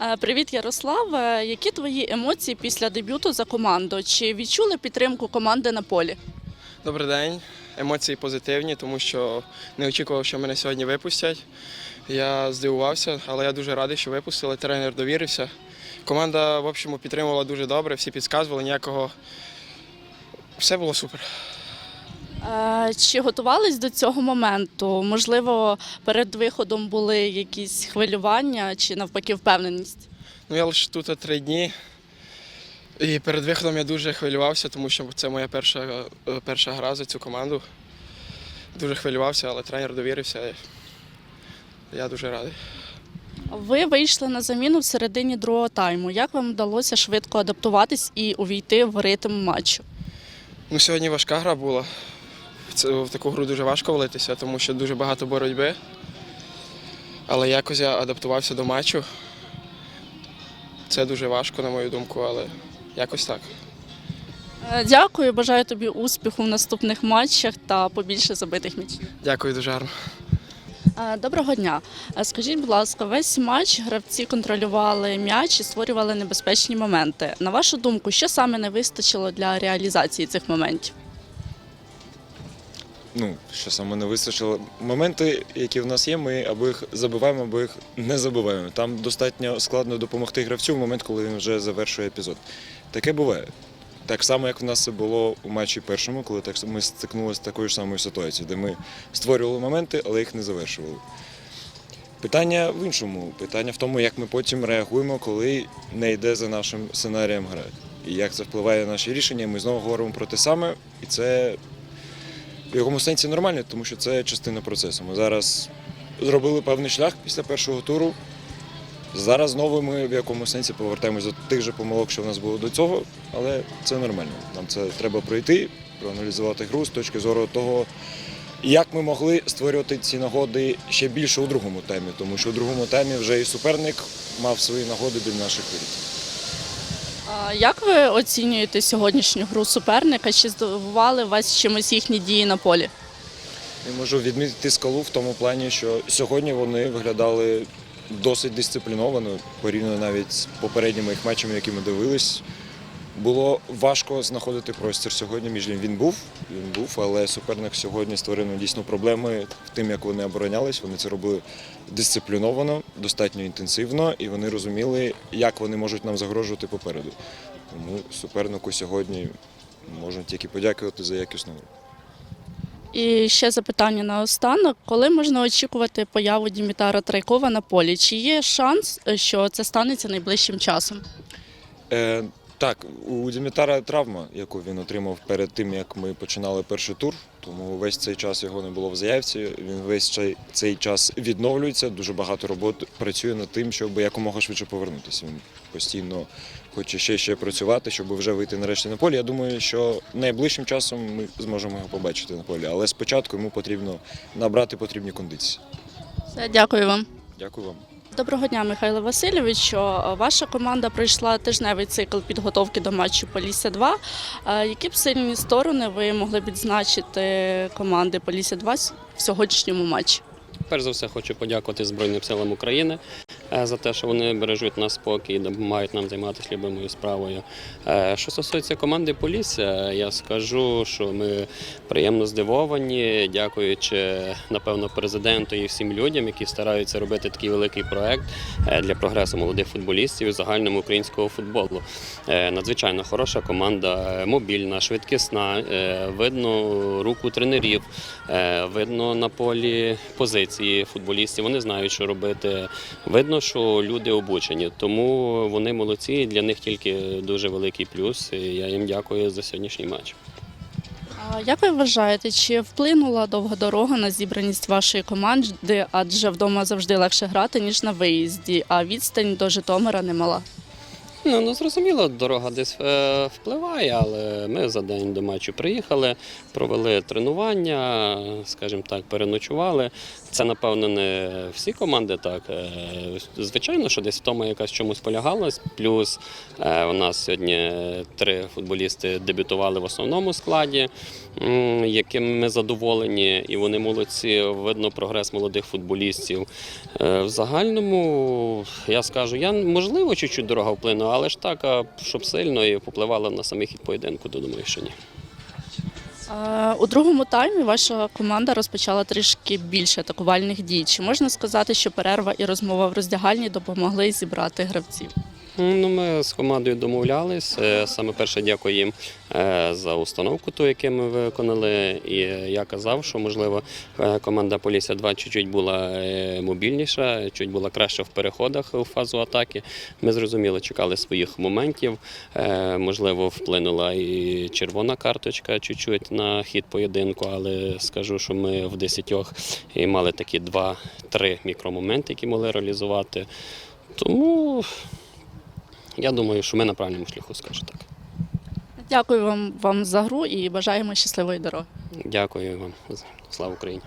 Е, Привіт, Ярослав. Е, Які твої емоції після дебюту за команду? Чи відчули підтримку команди на полі? Добрий день. Емоції позитивні, тому що не очікував, що мене сьогодні випустять. Я здивувався, але я дуже радий, що випустили. Тренер довірився. Команда, в общому, підтримувала дуже добре, всі підказували, ніякого. Все було супер. Е, Чи готувались до цього моменту? Можливо, перед виходом були якісь хвилювання чи навпаки впевненість? Ну, я лише тут три дні. І перед виходом я дуже хвилювався, тому що це моя перша, е, перша гра за цю команду. Дуже хвилювався, але тренер довірився. Я дуже радий. Ви вийшли на заміну в середині другого тайму. Як вам вдалося швидко адаптуватись і увійти в ритм матчу? Ну, сьогодні важка гра була. В таку гру дуже важко влитися, тому що дуже багато боротьби. Але якось я адаптувався до матчу. Це дуже важко, на мою думку, але якось так. Е, Дякую, бажаю тобі успіху в наступних матчах та побільше забитих м'ячів. Дякую дуже гарно. Е, Доброго дня. Е, Скажіть, будь ласка, весь матч гравці контролювали м'яч і створювали небезпечні моменти. На вашу думку, що саме не вистачило для реалізації цих моментів? Ну, що саме не вистачило. Моменти, які в нас є, ми або їх забиваємо, або їх не забиваємо. Там достатньо складно допомогти гравцю в момент, коли він вже завершує епізод. Таке буває. Так само, як в нас це було у матчі першому, коли так ми стикнулися з такою ж самою ситуацією, де ми створювали моменти, але їх не завершували. Питання в іншому. Питання в тому, як ми потім реагуємо, коли не йде за нашим сценарієм гра. І як це впливає на наші рішення. Ми знову говоримо про те саме, і це в якому сенсі нормально, тому що це частина процесу. Ми зараз зробили певний шлях після першого туру. Зараз знову ми в якому сенсі повертаємось до тих же помилок, що в нас було до цього, але це нормально. Нам це треба пройти, проаналізувати гру з точки зору того, як ми могли створювати ці нагоди ще більше у другому таймі, тому що у другому таймі вже і суперник мав свої нагоди біля наших воріт. Як ви оцінюєте сьогоднішню гру суперника? Чи здивували вас чимось їхні дії на полі? Я можу відмітити скалу в тому плані, що сьогодні вони виглядали досить дисципліновано, порівняно навіть з попередніми їх матчами, які ми дивились. Було важко знаходити простір сьогодні. Між ним він був, він був, але суперник сьогодні створив нам дійсно проблеми тим, як вони оборонялись. Вони це робили дисципліновано, достатньо інтенсивно, і вони розуміли, як вони можуть нам загрожувати попереду. Тому супернику сьогодні можна тільки подякувати за якісну гру. І ще запитання на останок. Коли можна очікувати появу Дімітара Трайкова на полі? Чи є шанс, що це станеться найближчим часом? Е, так, у Дімітара травма, яку він отримав перед тим, як ми починали перший тур. Тому весь цей час його не було в заявці. Він весь цей, час відновлюється. Дуже багато роботи працює над тим, щоб якомога швидше повернутися. Він постійно хоче ще ще працювати, щоб вже вийти нарешті на полі. Я думаю, що найближчим часом ми зможемо його побачити на полі. Але спочатку йому потрібно набрати потрібні кондиції. Все, дякую вам. Дякую вам. Доброго дня, Михайло Васильовичу. Ваша команда пройшла тижневий цикл підготовки до матчу Полісся 2. Е, Які б сильні сторони ви могли б відзначити команди Полісся 2 в сьогоднішньому матчі? Перш за все, хочу подякувати Збройним силам України е, за те, що вони бережуть нас спокій допомагають нам займатися любимою справою. Е, Що стосується команди Полісся, я скажу, що ми приємно здивовані, дякуючи напевно президенту і всім людям, які стараються робити такий великий проект е, для прогресу молодих футболістів і загальному українського футболу. Е, Надзвичайно хороша команда, е, мобільна, швидкісна. е, Видно руку тренерів, е, видно на полі позиції футболістів. Вони знають, що робити. Видно, що люди обучені, тому вони молодці. Для них тільки дуже великий плюс. І я їм дякую за сьогоднішній матч. А Як ви вважаєте, чи вплинула довга дорога на зібраність вашої команди? Адже вдома завжди легше грати, ніж на виїзді, а відстань до Житомира немала. Ну, ну зрозуміло, дорога десь е, впливає, але ми за день до матчу приїхали, провели тренування, скажімо так, переночували. Це, напевно, не всі команди так. Е, Звичайно, що десь втома якась чомусь полягалась. Плюс е, у нас сьогодні три футболісти дебютували в основному складі, яким ми задоволені, і вони молодці. Видно прогрес молодих футболістів. Е, В загальному я скажу, я можливо чуть-чуть дорога вплинула, але ж так, щоб сильно і попливала на самий хід поєдинку, то думаю, що ні. У другому таймі ваша команда розпочала трішки більше атакувальних дій. Чи можна сказати, що перерва і розмова в роздягальні допомогли зібрати гравців? Ну, ми з командою домовлялись. Е, Саме перше дякую їм е, за установку, ту, яку ми виконали. І я казав, що можливо е, команда Полісся 2 чуть-чуть була мобільніша, чуть була краще в переходах у фазу атаки. Ми зрозуміло, чекали своїх моментів. Можливо, вплинула і червона карточка чуть-чуть на хід поєдинку, але скажу, що ми в десятьох і мали такі два-три мікромоменти, які могли реалізувати. Тому я думаю, що ми на правильному шляху, скажу так. Дякую вам, вам за гру і бажаємо щасливої дороги. Дякую вам. Слава Україні!